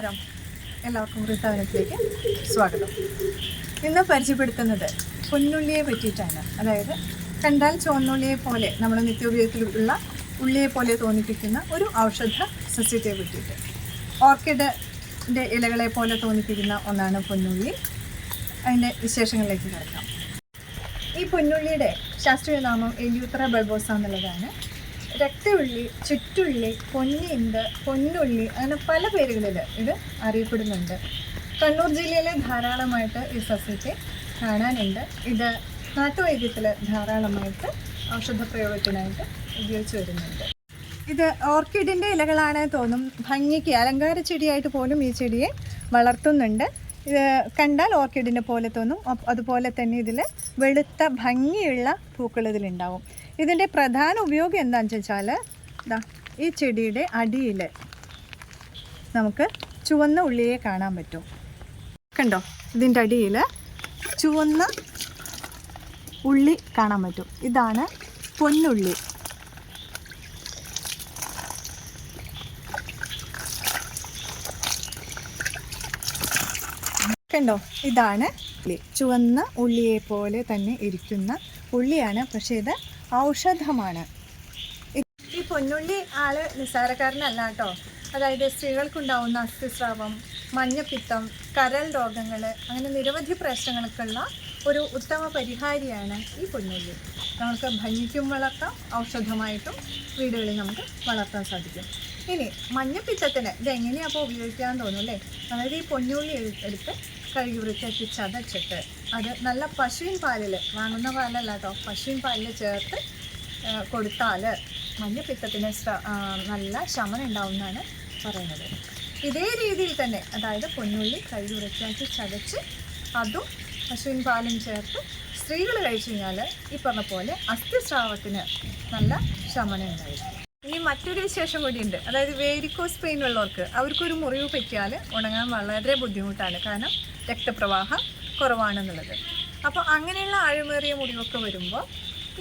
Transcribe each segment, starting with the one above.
നമസ്കാരം. എല്ലാവർക്കും വൃത്താവനത്തിലേക്ക് സ്വാഗതം. ഇന്ന് പരിചയപ്പെടുത്തുന്നത് പൊന്നുള്ളിയെ പറ്റിയിട്ടാണ്. അതായത് കണ്ടാൽ ചുവന്നുള്ളിയെ പോലെ നമ്മൾ നിത്യോപയോഗത്തിലുള്ള ഉള്ളിയെ പോലെ തോന്നിപ്പിക്കുന്ന ഒരു ഔഷധ സസ്യത്തെ പറ്റിയിട്ട്. ഓർക്കിഡിന്റെ ഇലകളെ പോലെ തോന്നിപ്പിക്കുന്ന ഒന്നാണ് പൊന്നുള്ളി. അതിന്റെ വിശേഷങ്ങളിലേക്ക് കിടക്കാം. ഈ പൊന്നുള്ളിയുടെ ശാസ്ത്രീയ നാമം എലിയൂത്ര ബൾബോസ എന്നുള്ളതാണ് രക്തഉള്ളി ചുറ്റുള്ളി പൊന്നിന്ത് പൊന്നുള്ളി അങ്ങനെ പല പേരുകളിൽ ഇത് അറിയപ്പെടുന്നുണ്ട്. കണ്ണൂർ ജില്ലയിലെ ധാരാളമായിട്ട് ഈ സസ്യത്തെ കാണാനുണ്ട്. ഇത് നാട്ടുവൈദ്യത്തിൽ ധാരാളമായിട്ട് ഔഷധ പ്രയോഗത്തിനായിട്ട് ഉപയോഗിച്ച് വരുന്നുണ്ട്. ഇത് ഓർക്കിഡിന്റെ ഇലകളാണ് തോന്നും ഭംഗിക്ക് അലങ്കാര ചെടിയായിട്ട് പോലും ഈ ചെടിയെ വളർത്തുന്നുണ്ട്. ഇത് കണ്ടാൽ ഓർക്കിഡിനെ പോലെ തോന്നും അതുപോലെ തന്നെ ഇതിൽ വെളുത്ത ഭംഗിയുള്ള പൂക്കൾ ഇതിലുണ്ടാവും. ഇതിന്റെ പ്രധാന ഉപയോഗം എന്താണെന്ന് വെച്ചാൽ ഇതാ ഈ ചെടിയുടെ അടിയിൽ നമുക്ക് ചുവന്ന ഉള്ളിയെ കാണാൻ പറ്റും. കണ്ടോ? ഇതിന്റെ അടിയിൽ ചുവന്ന ഉള്ളി കാണാൻ പറ്റും. ഇതാണ് പൊന്നുള്ളി. കണ്ടോ? ഇതാണ് ചുവന്ന ഉള്ളിയെ പോലെ തന്നെ ഇരിക്കുന്ന ഉള്ളിയാണ്. പക്ഷേ ഇത് ഔഷധമാണ്. ഈ പൊന്നുള്ളി ആൾ നിസ്സാരക്കാരനല്ല കേട്ടോ. അതായത് സ്ത്രീകൾക്കുണ്ടാവുന്ന അസ്ഥിസ്രാവം മഞ്ഞപ്പിത്തം കരൽ രോഗങ്ങൾ അങ്ങനെ നിരവധി പ്രശ്നങ്ങൾക്കുള്ള ഒരു ഉത്തമ പരിഹാരിയാണ് ഈ പൊന്നുള്ളി നമുക്ക് ഭംഗിക്കും വളർത്താം ഔഷധമായിട്ടും വീടുകളിൽ നമുക്ക് വളർത്താൻ സാധിക്കും. ഇനി മഞ്ഞപ്പിത്തത്തിന് ഇത് എങ്ങനെയാണ് അപ്പോൾ ഉപയോഗിക്കാൻ തോന്നും അല്ലേ? അതായത് ഈ പൊന്നുള്ളി എട്- എടുത്ത് കഴുകി വൃത്തിയാക്കി ചതച്ചിട്ട് അത് നല്ല പശുവിൻ പാലിൽ വാങ്ങുന്ന പാലല്ല കേട്ടോ പശുവിൻ പാലിൽ ചേർത്ത് കൊടുത്താൽ മഞ്ഞപ്പിത്തത്തിന് നല്ല ശമനം ഉണ്ടാവുമെന്നാണ് പറയുന്നത്. ഇതേ രീതിയിൽ തന്നെ അതായത് പൊന്നുള്ളി കഴുകി വൃത്തിയാക്കി ചതച്ച് അതും പശുവിൻ പാലും ചേർത്ത് സ്ത്രീകൾ കഴിച്ചു കഴിഞ്ഞാൽ ഈ പറഞ്ഞ പോലെ അസ്ഥിസ്രാവത്തിന് നല്ല ശമനം ഉണ്ടായിരിക്കും. ഇനി മറ്റൊരു വിശേഷം കൂടിയുണ്ട്. അതായത് വേരിക്കോസ് പെയിൻ ഉള്ളവർക്ക് അവർക്കൊരു മുറിവ് പറ്റിയാൽ ഉണങ്ങാൻ വളരെ ബുദ്ധിമുട്ടാണ്. കാരണം രക്തപ്രവാഹം കുറവാണെന്നുള്ളത്. അപ്പോൾ അങ്ങനെയുള്ള ആഴമേറിയ മുറിവൊക്കെ വരുമ്പോൾ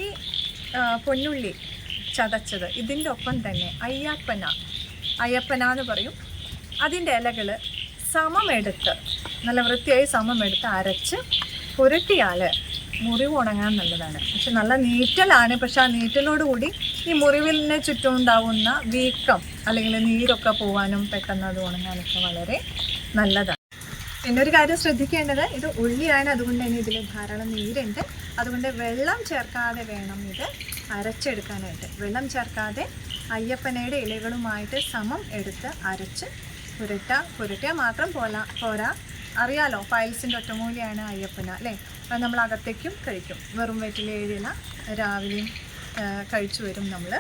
ഈ പൊന്നുള്ളി ചതച്ചത് ഇതിന്റെ ഒപ്പം തന്നെ അയ്യാപ്പന അയ്യപ്പന എന്ന് പറയും. അതിന്റെ ഇലകൾ സമമെടുത്ത് നല്ല വൃത്തിയായി സമമെടുത്ത് അരച്ച് പുരട്ടിയാൽ മുറിവ് ഉണങ്ങാൻ നല്ലതാണ്. പക്ഷെ നല്ല നീറ്റലാണ്. പക്ഷെ ആ നീറ്റലോടുകൂടി ഈ മുറിവിന് ചുറ്റും ഉണ്ടാവുന്ന വീക്കം അല്ലെങ്കിൽ നീരൊക്കെ പോവാനും പെട്ടെന്ന് അത് ഉണങ്ങാനൊക്കെ വളരെ നല്ലതാണ് പിന്നെ ഒരു കാര്യം ശ്രദ്ധിക്കേണ്ടത് ഇത് ഉള്ളിയാണ്. അതുകൊണ്ട് തന്നെ ഇതിൽ ധാരാളം നീരുണ്ട്. അതുകൊണ്ട് വെള്ളം ചേർക്കാതെ വേണം ഇത് അരച്ചെടുക്കാനായിട്ട്. വെള്ളം ചേർക്കാതെ അയ്യപ്പനയുടെ ഇലകളുമായിട്ട് സമം എടുത്ത് അരച്ച് പുരട്ട പുരട്ടിയാൽ മാത്രം പോലാ പോരാ. അറിയാലോ ഫയൽസിന്റെ ഒറ്റമൂലിയാണ് അയ്യപ്പന അല്ലേ? അത് നമ്മൾ അകത്തേക്കും കഴിക്കും. വെറും വയറ്റിൽ ഏഴില രാവിലെയും കഴിച്ചു വരും നമ്മൾ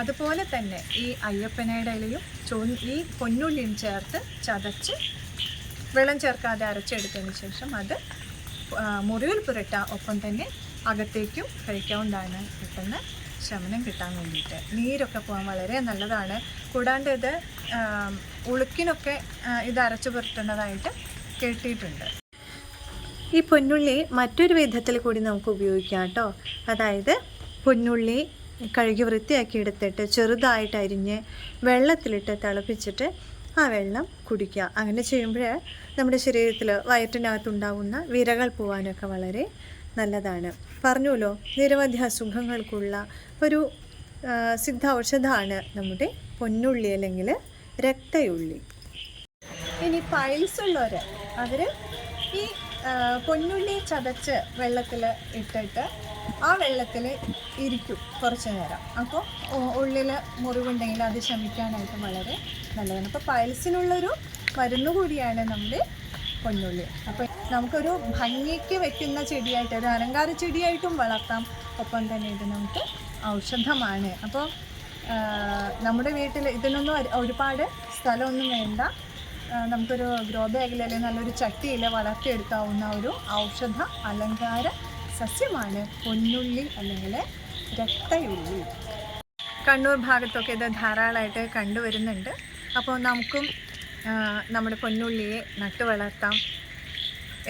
അതുപോലെ തന്നെ ഈ അയ്യപ്പനയുടെ ഇലയും ചോ ഈ പൊന്നുള്ളിയും ചേർത്ത് ചതച്ച് വെള്ളം ചേർക്കാതെ അരച്ചെടുത്തതിന് ശേഷം അത് മുറിവിൽ പുരട്ട ഒപ്പം തന്നെ അകത്തേക്കും കഴിക്കാവുന്നതാണ് പെട്ടെന്ന് ശമനം കിട്ടാൻ വേണ്ടിയിട്ട്. നീരൊക്കെ പോകാൻ വളരെ നല്ലതാണ്. കൂടാണ്ട് ഇത് ഉളുക്കിനൊക്കെ ഇത് അരച്ചു പുരട്ടുന്നതായിട്ട് കേട്ടിട്ടുണ്ട്. ഈ പൊന്നുള്ളി മറ്റൊരു വിധത്തിൽ കൂടി നമുക്ക് ഉപയോഗിക്കാം കേട്ടോ. അതായത് പൊന്നുള്ളി കഴുകി വൃത്തിയാക്കി എടുത്തിട്ട് ചെറുതായിട്ട് അരിഞ്ഞ് വെള്ളത്തിലിട്ട് തിളപ്പിച്ചിട്ട് ആ വെള്ളം കുടിക്കുക. അങ്ങനെ ചെയ്യുമ്പോൾ നമ്മുടെ ശരീരത്തിൽ വയറ്റിനകത്തുണ്ടാകുന്ന വിരകൾ പോകാനൊക്കെ വളരെ നല്ലതാണ്. പറഞ്ഞുല്ലോ നിരവധി അസുഖങ്ങൾക്കുള്ള ഒരു സിദ്ധ ഔഷധമാണ് നമ്മുടെ പൊന്നുള്ളി അല്ലെങ്കിൽ രക്തയുള്ളി. ഇനി പൈൽസ് ഉള്ളവർ അവർ ഈ പൊന്നുള്ളി ചതച്ച് വെള്ളത്തിൽ ഇട്ടിട്ട് ആ വെള്ളത്തിൽ ഇരിക്കും കുറച്ച് നേരം. അപ്പോൾ ഉള്ളിൽ മുറിവുണ്ടെങ്കിൽ അത് ശമിക്കാനായിട്ട് വളരെ നല്ലതാണ്. അപ്പോൾ പൈൽസിനുള്ളൊരു മരുന്ന് കൂടിയാണ് നമ്മുടെ പൊന്നുള്ളി. അപ്പോൾ നമുക്കൊരു ഭംഗിക്ക് വെക്കുന്ന ചെടിയായിട്ട് ഒരു അലങ്കാര ചെടിയായിട്ടും വളർത്താം. ഒപ്പം തന്നെ ഇത് നമുക്ക് ഔഷധമാണ്. അപ്പോൾ നമ്മുടെ വീട്ടിൽ ഇതിനൊന്നും ഒരു- ഒരുപാട് സ്ഥലമൊന്നും വേണ്ട. നമുക്കൊരു ഗ്രോ ബാഗിൽ അല്ലെങ്കിൽ നല്ലൊരു ചട്ടിയിൽ വളർത്തിയെടുക്കാവുന്ന ഒരു ഔഷധ അലങ്കാര സസ്യമാണ് പൊന്നുള്ളി അല്ലെങ്കിൽ രക്തയുള്ളി. കണ്ണൂർ ഭാഗത്തൊക്കെ ഇത് ധാരാളമായിട്ട് കണ്ടുവരുന്നുണ്ട്. അപ്പോൾ നമുക്കും നമ്മുടെ പൊന്നുള്ളിയെ നട്ടു വളർത്താം.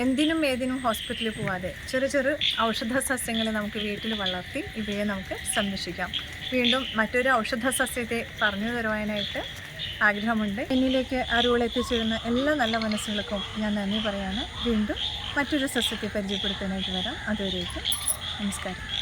എന്തിനും ഏതിനും ഹോസ്പിറ്റലിൽ പോവാതെ ചെറു ചെറു ഔഷധ സസ്യങ്ങൾ നമുക്ക് വീട്ടിൽ വളർത്തി ഇവയെ നമുക്ക് സംരക്ഷിക്കാം. വീണ്ടും മറ്റൊരു ഔഷധ സസ്യത്തെ പറഞ്ഞു തരുവാനായിട്ട് ആഗ്രഹമുണ്ട്. എന്നിലേക്ക് അറിവുകൾ എത്തിച്ചേരുന്ന എല്ലാ നല്ല മനസ്സുകൾക്കും ഞാൻ നന്ദി പറയാണ്. വീണ്ടും മറ്റൊരു സസ്യത്തെ പരിചയപ്പെടുത്താനായിട്ട് വരാം. അതുവരേക്കും നമസ്കാരം.